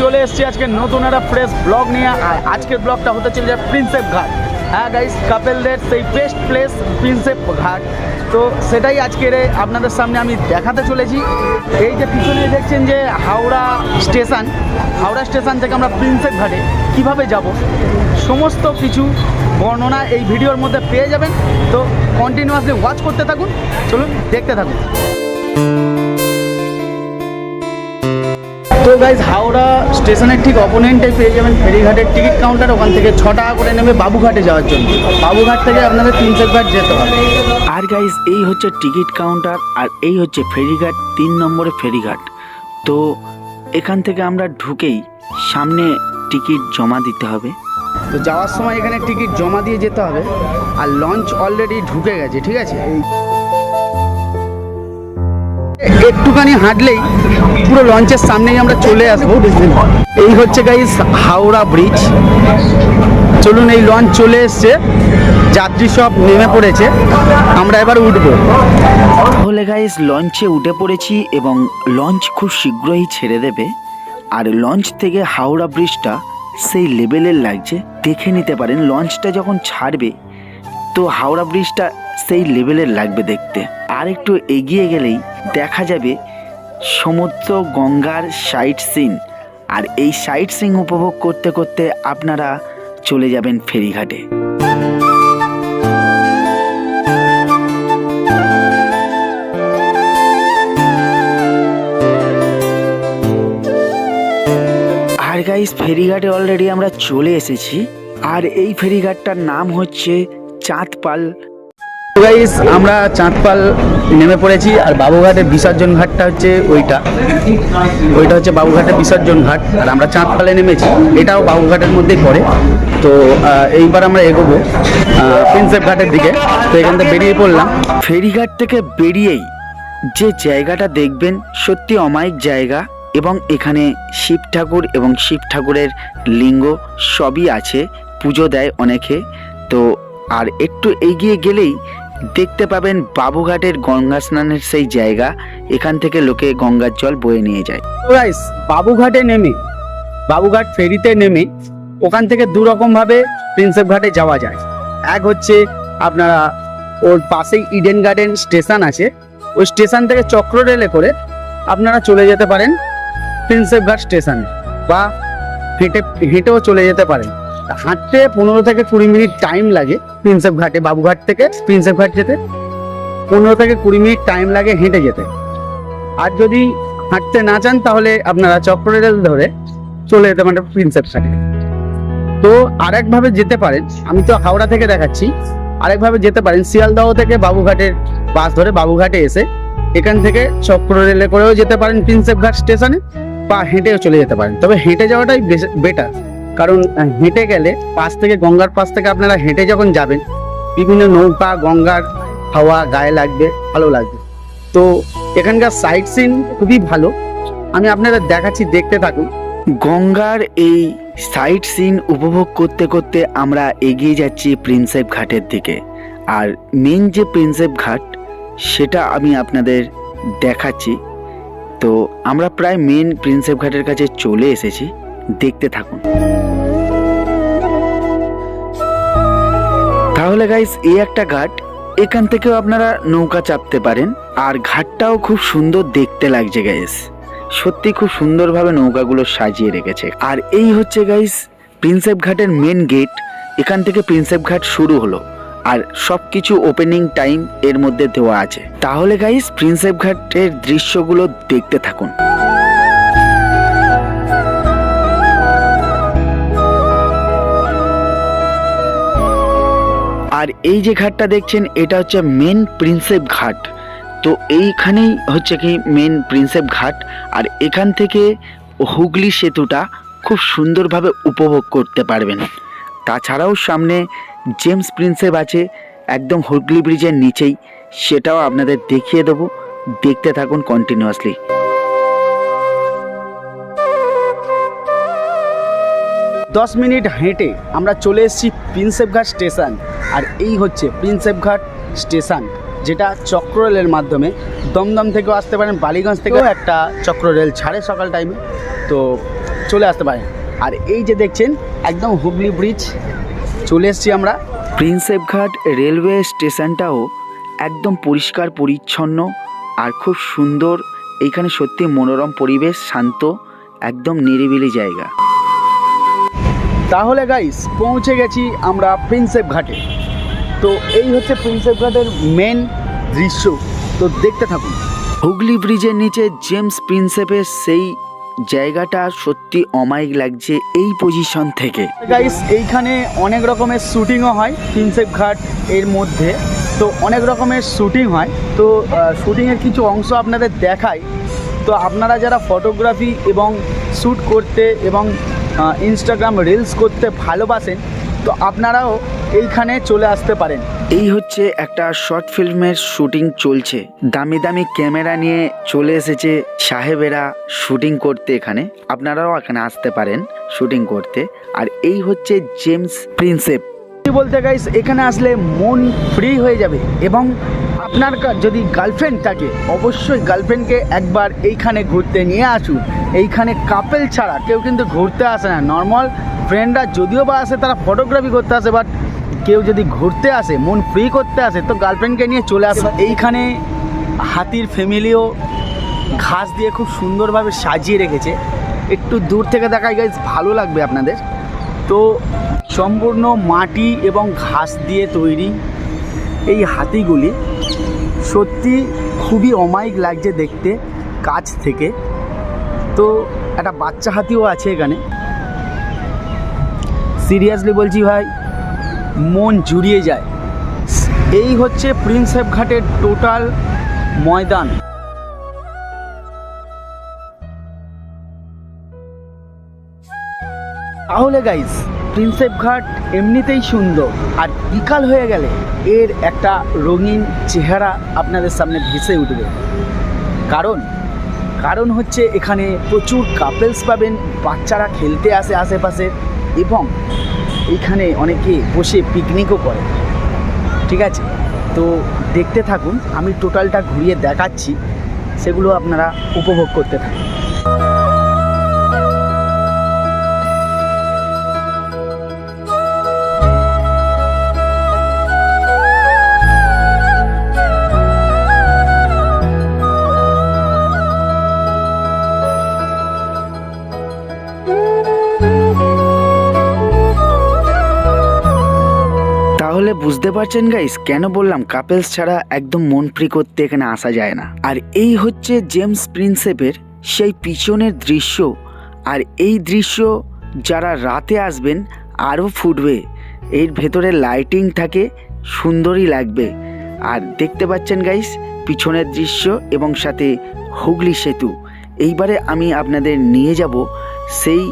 চলে এসেছি আজকে নতুন একটা ফ্রেশ ব্লগ নিয়ে। আর আজকের ব্লগটা হতে চলে যায় প্রিন্সেপ ঘাট। হ্যাঁ গাইস কাপেলদের সেই বেস্ট প্লেস প্রিন্সেপ ঘাট। তো সেটাই আজকের আপনাদের সামনে আমি দেখাতে চলেছি। এই যে পিছনে দেখছেন যে হাওড়া স্টেশন। হাওড়া স্টেশন থেকে আমরা প্রিন্সেপ ঘাটে কীভাবে যাব, সমস্ত কিছু বর্ণনা এই ভিডিওর মধ্যে পেয়ে যাবেন। তো কন্টিনিউয়াসলি ওয়াচ করতে থাকুন। চলুন দেখতে থাকুন। তো গাইজ হাওড়া স্টেশনের ঠিক অপোনেন্টে পেয়ে যাবেন ফেরিঘাটের টিকিট কাউন্টার। ওখান থেকে ছ টাকা করে নেবে বাবুঘাটে যাওয়ার জন্য। বাবুঘাট থেকে আপনাদের তিনশো ঘাট যেতে হবে। আর গাইস এই হচ্ছে টিকিট কাউন্টার আর এই হচ্ছে ফেরিঘাট তিন নম্বরে ফেরিঘাট। তো এখান থেকে আমরা ঢুকেই সামনে টিকিট জমা দিতে হবে। তো যাওয়ার সময় এখানে টিকিট জমা দিয়ে যেতে হবে। আর লঞ্চ অলরেডি ঢুকে গেছে ঠিক আছে? এই একটুখানি হাঁটলেই পুরো লঞ্চের সামনেই আমরা চলে আসব এই হচ্ছে গাইস হাওড়া ব্রিজ চলুন এই লঞ্চ চলে এসছে। যাত্রী সব নেমে পড়েছে। আমরা এবার উঠবো। তাহলে গাইস লঞ্চে উঠে পড়েছি এবং লঞ্চ খুব শীঘ্রই ছেড়ে দেবে। আর লঞ্চ থেকে হাওড়া ব্রিজটা সেই লেভেলের লাগছে। দেখে নিতে পারেন, লঞ্চটা যখন ছাড়বে, তো হাওড়া ব্রিজটা সেই লেভেলের লাগবে দেখতে। আর একটু এগিয়ে গেলেই দেখা যাবে সমুদ্র গঙ্গার সাইট সিন আর এই সাইট সিন উপভোগ করতে করতে আপনারা চলে যাবেন ফেরিঘাটে। আর গাইস ফেরিঘাটে অলরেডি আমরা চলে এসেছি। আর এই ফেরিঘাটটার নাম হচ্ছে চাঁদপাল গাইস আমরা চাঁদপাল নেমে পড়েছি আর বাবুঘাটের বিসর্জন ঘাটটা হচ্ছে ওইটা। ওইটা হচ্ছে বাবুঘাটের বিসর্জন ঘাট আর আমরা চাঁদপালে নেমেছি। এটাও বাবুঘাটের মধ্যেই পড়ে। তো এইবার আমরা এগোবো প্রিন্সেপ ঘাটের দিকে। তো এখান থেকে বেরিয়ে পড়লাম। ফেরিঘাট থেকে বেরিয়েই যে জায়গাটা দেখবেন সত্যি অমায়িক জায়গা এবং এখানে শিব ঠাকুর এবং শিব ঠাকুরের লিঙ্গ সবই আছে, পুজো দেয় অনেকে। তো, আর একটু এগিয়ে গেলেই দেখতে পাবেন বাবুঘাটের গঙ্গা স্নানের সেই জায়গা। এখান থেকে লোকে গঙ্গার জল বয়ে নিয়ে যায়। গাইস বাবুঘাটে নেমে, বাবুঘাট ফেরিতে নেমে ওখান থেকে দু রকম ভাবে প্রিন্সেপ ঘাটে যাওয়া যায়। এক হচ্ছে আপনারা ওর পাশেই ইডেন গার্ডেন স্টেশন আছে। ওই স্টেশন থেকে চক্র রেলে করে আপনারা চলে যেতে পারেন প্রিন্সেপ ঘাট স্টেশনে বা হেঁটে হেঁটেও চলে যেতে পারেন। হাঁটতে পনেরো থেকে কুড়ি মিনিট টাইম লাগে প্রিন্সেপ ঘাটে, বাবুঘাট থেকে প্রিন্সেপ ঘাট যেতে। পনেরো থেকে কুড়ি মিনিট টাইম লাগে হেঁটে যেতে। আর যদি হাঁটতে না চান তাহলে আপনারা চক্র রেল ধরে চলে যেতে পারেন প্রিন্সেপ ঘাটে। তো আরেকভাবে যেতে পারেন, আমি তো হাওড়া থেকে দেখাচ্ছি, আরেকভাবে যেতে পারেন শিয়ালদহ থেকে বাবুঘাটের বাস ধরে বাবুঘাটে এসে এখান থেকে চক্র রেলে করেও যেতে পারেন প্রিন্সেপ ঘাট স্টেশনে বা হেঁটেও চলে যেতে পারেন। তবে হেঁটে যাওয়াটাই বেটার কারণ হেঁটে গেলে পাশ থেকে, গঙ্গার পাশ থেকে আপনারা হেঁটে যখন যাবেন, বিভিন্ন নৌকা, গঙ্গার হাওয়া গায়ে লাগবে, ভালো লাগবে। তো এখানকার সাইট সিন খুবই ভালো। আমি আপনাদের দেখাচ্ছি, দেখতে থাকুন। গঙ্গার এই সাইট সিন উপভোগ করতে করতে আমরা এগিয়ে যাচ্ছি প্রিন্সেপ ঘাটের দিকে। আর মেন যে প্রিন্সেপ ঘাট, সেটা আমি আপনাদের দেখাচ্ছি। তো আমরা প্রায় মেন প্রিন্সেপ ঘাটের কাছে চলে এসেছি। দেখতে থাকুন। তাহলে গাইস এই একটা ঘাট, এখান থেকেও আপনারা নৌকা চাপতে পারেন, আর ঘাটটাও খুব সুন্দর দেখতে লাগছে গাইস সত্যি খুব সুন্দরভাবে নৌকাগুলো সাজিয়ে রেখেছে। আর এই হচ্ছে গাইস প্রিন্সেপ ঘাটের মেন গেট এখান থেকে প্রিন্সেপ ঘাট শুরু হলো। আর সব কিছু ওপেনিং টাইম এর মধ্যে দেওয়া আছে। তাহলে গাইস প্রিন্সেপ ঘাটের দৃশ্যগুলো দেখতে থাকুন। এই যে ঘাটটা দেখছেন, এটা হচ্ছে মেন প্রিন্সেপ ঘাট। তো এইখানেই হচ্ছে কি মেন প্রিন্সেপ ঘাট। আর এখান থেকে হুগলি সেতুটা খুব সুন্দরভাবে উপভোগ করতে পারবেন। তাছাড়াও সামনে জেমস প্রিন্সেপ আছে, একদম হুগলি ব্রিজের নিচেই। সেটাও আপনাদের দেখিয়ে দেবো। দেখতে থাকুন কন্টিনিউয়াসলি দশ মিনিট হেঁটে আমরা চলে এসেছি প্রিন্সেপঘাট স্টেশন। আর এই হচ্ছে প্রিন্সেপঘাট স্টেশন যেটা চক্র রেলের মাধ্যমে দমদম থেকেও আসতে পারেন বালিগঞ্জ থেকেও একটা চক্র রেল ছাড়ে সকাল টাইমে তো চলে আসতে পারেন। আর এই যে দেখছেন একদম হুগলি ব্রিজ চলে এসেছি আমরা। প্রিন্সেপঘাট রেলওয়ে স্টেশনটাও একদম পরিষ্কার পরিচ্ছন্ন আর খুব সুন্দর। এইখানে সত্যি মনোরম পরিবেশ শান্ত একদম নিরিবিলি জায়গা। তাহলে গাইস পৌঁছে গেছি আমরা প্রিন্সেপ ঘাটে। তো এই হচ্ছে প্রিন্সেপ ঘাটের মেন দৃশ্য। তো দেখতে থাকুন। হুগলি ব্রিজের নিচে জেমস প্রিন্সেপের সেই জায়গাটা সত্যি অমায়িক লাগছে এই পজিশন থেকে। গাইস এইখানে অনেক রকমের শ্যুটিংও হয় প্রিন্সেপ ঘাট এর মধ্যে। তো অনেক রকমের শ্যুটিং হয়। তো শ্যুটিংয়ের কিছু অংশ আপনাদের দেখাই। তো আপনারা যারা ফটোগ্রাফি এবং শ্যুট করতে এবং ইনস্টাগ্রাম রিলস করতে ভালোবাসেন, তো আপনারাও এইখানে চলে আসতে পারেন। এই হচ্ছে একটা শর্ট ফিল্মের শুটিং চলছে। দামি দামি ক্যামেরা নিয়ে চলে এসেছে সাহেবেরা শুটিং করতে এখানে। আপনারাও এখানে আসতে পারেন শুটিং করতে। আর এই হচ্ছে জেমস প্রিন্সেপ বলতে গাইস এখানে আসলে মন ফ্রি হয়ে যাবে এবং আপনার যদি গার্লফ্রেন্ড থাকে, অবশ্যই গার্লফ্রেন্ডকে একবার এইখানে ঘুরতে নিয়ে আসুন। এইখানে কাপেল ছাড়া কেউ কিন্তু ঘুরতে আসে না। নর্মাল ফ্রেন্ডরা যদিও বা আসে, তারা ফটোগ্রাফি করতে আসে বাট কেউ যদি ঘুরতে আসে, মন ফ্রি করতে আসে, তো গার্লফ্রেন্ডকে নিয়ে চলে আসে। এইখানে হাতির ফ্যামিলিও ঘাস দিয়ে খুব সুন্দরভাবে সাজিয়ে রেখেছে। একটু দূর থেকে দেখায় গাইজ ভালো লাগবে আপনাদের। তো সম্পূর্ণ মাটি এবং ঘাস দিয়ে তৈরি। এই হাতিগুলি সত্যি খুবই অমায়িক লাগছে দেখতে কাছ থেকে। তো একটা বাচ্চা হাতিও আছে এখানে। সিরিয়াসলি বলছি ভাই, মন জুড়িয়ে যায়। এই হচ্ছে প্রিন্সেপ ঘাটের টোটাল ময়দান। তাহলে গাইস প্রিন্সেপ ঘাট এমনিতেই সুন্দর। আর বিকাল হয়ে গেলে এর একটা রঙিন চেহারা আপনাদের সামনে ভেসে উঠবে। কারণ কারণ হচ্ছে এখানে প্রচুর কাপেলস পাবেন, বাচ্চারা খেলতে আসে আশেপাশে এবং এখানে অনেকে বসে পিকনিকও করে। ঠিক আছে? তো দেখতে থাকুন, আমি টোটালটা ঘুরিয়ে দেখাচ্ছি, সেগুলো আপনারা উপভোগ করতে থাকুন। বুঝতে পারছেন গাইস কেন বললাম কাপেলস ছাড়া একদম মন ফ্রি করতে এখানে আসা যায় না। আর এই হচ্ছে জেমস প্রিন্সেপের সেই পিছনের দৃশ্য। আর এই দৃশ্য যারা রাতে আসবেন, আরও ফুটবে। এর ভেতরে লাইটিং থাকে, সুন্দরই লাগবে। আর দেখতে পাচ্ছেন গাইস পিছনের দৃশ্য এবং সাথে হুগলি সেতু। এইবারে আমি আপনাদের নিয়ে যাব সেই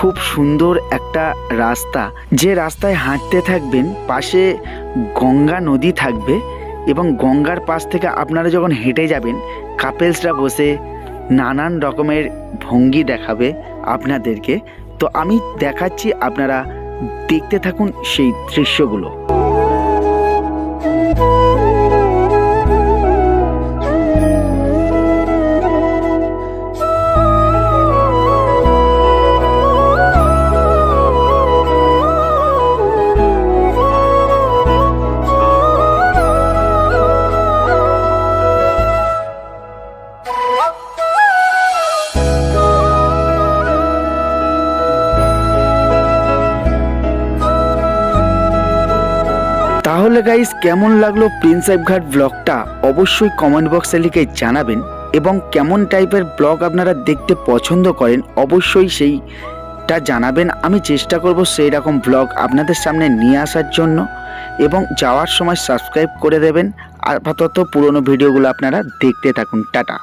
খুব সুন্দর একটা রাস্তা। যে রাস্তায় হাঁটতে থাকবেন, পাশে গঙ্গা নদী থাকবে এবং গঙ্গার পাশ থেকে আপনারা যখন হেঁটে যাবেন, কাপেলসরা বসে নানান রকমের ভঙ্গি দেখাবে আপনাদেরকে। তো আমি দেখাচ্ছি, আপনারা দেখতে থাকুন সেই দৃশ্যগুলো। তাহলে গাইস কেমন লাগল প্রিন্সেপ ঘাট ব্লগটা অবশ্যই কমেন্ট বক্সে লিখে জানাবেন এবং কেমন টাইপের ব্লগ আপনারা দেখতে পছন্দ করেন, অবশ্যই সেইটা জানাবেন। আমি চেষ্টা করব সেই রকম ব্লগ আপনাদের সামনে নিয়ে আসার জন্য এবং যাওয়ার সময় সাবস্ক্রাইব করে দেবেন। আপাতত পুরনো ভিডিওগুলো আপনারা দেখতে থাকুন। টাটা।